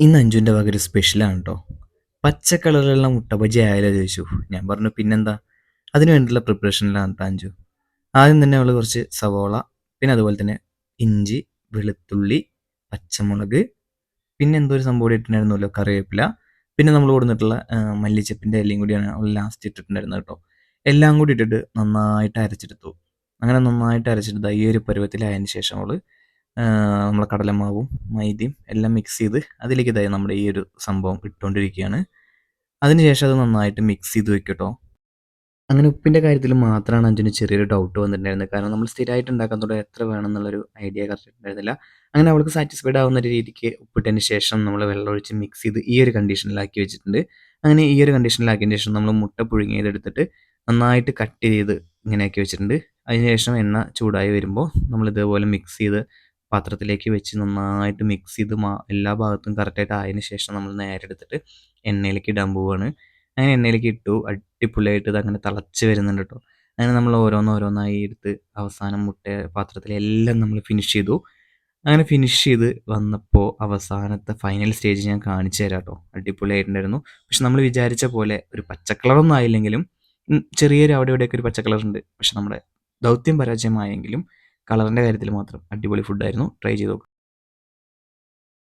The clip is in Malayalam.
ഇന്ന് അഞ്ജുവിന്റെ വക ഒരു സ്പെഷ്യലാണ് കേട്ടോ പച്ച കളറിലുള്ള മുട്ട ബജി ആയാലോ ചോദിച്ചു. ഞാൻ പറഞ്ഞു പിന്നെന്താ? അതിന് വേണ്ടിയുള്ള പ്രിപ്പറേഷനിലാണ് അഞ്ചു ആദ്യം തന്നെ അവൾ കുറച്ച് സവോള പിന്നെ അതുപോലെ തന്നെ ഇഞ്ചി വെളുത്തുള്ളി പച്ചമുളക് പിന്നെ എന്തോ ഒരു സംഭവം ഇട്ടിട്ടുണ്ടായിരുന്നല്ലോ കറിവേപ്പില. പിന്നെ നമ്മൾ കൊടുത്തിട്ടുള്ള മല്ലിച്ചപ്പിന്റെ എല്ലാം കൂടിയാണ് അവൾ ലാസ്റ്റ് ഇട്ടിട്ടുണ്ടായിരുന്നത് കേട്ടോ എല്ലാം കൂടി ഇട്ടിട്ട് നന്നായിട്ട് അരച്ചെടുത്തു. അങ്ങനെ നന്നായിട്ട് അരച്ചെടുത്ത ഈ ഒരു പരുവത്തിലായതിനു ശേഷം അവൾ നമ്മളെ കടലമാവും മൈദയും എല്ലാം മിക്സ് ചെയ്ത് അതിലേക്ക് ഇതായി നമ്മുടെ ഈ ഒരു സംഭവം ഇട്ടുകൊണ്ടിരിക്കുകയാണ്. അതിനുശേഷം അത് നന്നായിട്ട് മിക്സ് ചെയ്ത് വെക്കട്ടോ. അങ്ങനെ ഉപ്പിന്റെ കാര്യത്തിൽ മാത്രമാണ് അഞ്ചിന് ചെറിയൊരു ഡൗട്ട് വന്നിട്ടുണ്ടായിരുന്നത്. കാരണം നമ്മൾ സ്ഥിരമായിട്ട് ഉണ്ടാക്കാൻ തുടങ്ങി എത്ര വേണമെന്നുള്ളൊരു ഐഡിയ കറക്റ്റ് അങ്ങനെ അവൾക്ക് സാറ്റിസ്ഫൈഡ് ആവുന്ന രീതിക്ക് ഉപ്പിട്ടതിന് ശേഷം നമ്മൾ വെള്ളം ഒഴിച്ച് മിക്സ് ചെയ്ത് ഈ ഒരു കണ്ടീഷനിലാക്കി വെച്ചിട്ടുണ്ട്. അങ്ങനെ ഈ ഒരു കണ്ടീഷനിലാക്കിയതിന് ശേഷം നമ്മൾ മുട്ട പുഴുങ്ങിയതെടുത്തിട്ട് നന്നായിട്ട് കട്ട് ചെയ്ത് ഇങ്ങനെയാക്കി വെച്ചിട്ടുണ്ട്. അതിനുശേഷം എണ്ണ ചൂടായി വരുമ്പോൾ നമ്മൾ ഇതേപോലെ മിക്സ് ചെയ്ത് പാത്രത്തിലേക്ക് വെച്ച് നന്നായിട്ട് മിക്സ് ചെയ്ത് എല്ലാ ഭാഗത്തും കറക്റ്റായിട്ട് ആയതിനു ശേഷം നമ്മൾ നേരെ എടുത്തിട്ട് എണ്ണയിലേക്ക് ഇടാൻ പോവുകയാണ് അങ്ങനെ എണ്ണയിലേക്ക് ഇട്ടു അടിപൊളിയായിട്ട് ഇത് അങ്ങനെ തിളച്ച് വരുന്നുണ്ട് കേട്ടോ അങ്ങനെ നമ്മൾ ഓരോന്നോരോന്നായി എടുത്ത് അവസാനം മുട്ട പാത്രത്തിലെല്ലാം നമ്മൾ ഫിനിഷ് ചെയ്തു. അങ്ങനെ ഫിനിഷ് ചെയ്ത് വന്നപ്പോൾ അവസാനത്തെ ഫൈനൽ സ്റ്റേജ് ഞാൻ കാണിച്ചു തരാം കേട്ടോ അടിപൊളിയായിട്ടുണ്ടായിരുന്നു. പക്ഷെ നമ്മൾ വിചാരിച്ച പോലെ ഒരു പച്ചക്കളറൊന്നും ആയില്ലെങ്കിലും ചെറിയൊരു അവിടെ ഇവിടെയൊക്കെ ഒരു പച്ച കളർ ഉണ്ട് പക്ഷെ നമ്മുടെ ദൗത്യം പരാജയമായെങ്കിലും കളറിന്റെ കാര്യത്തിൽ മാത്രം അടിപൊളി ഫുഡായിരുന്നു ട്രൈ ചെയ്ത് നോക്കുക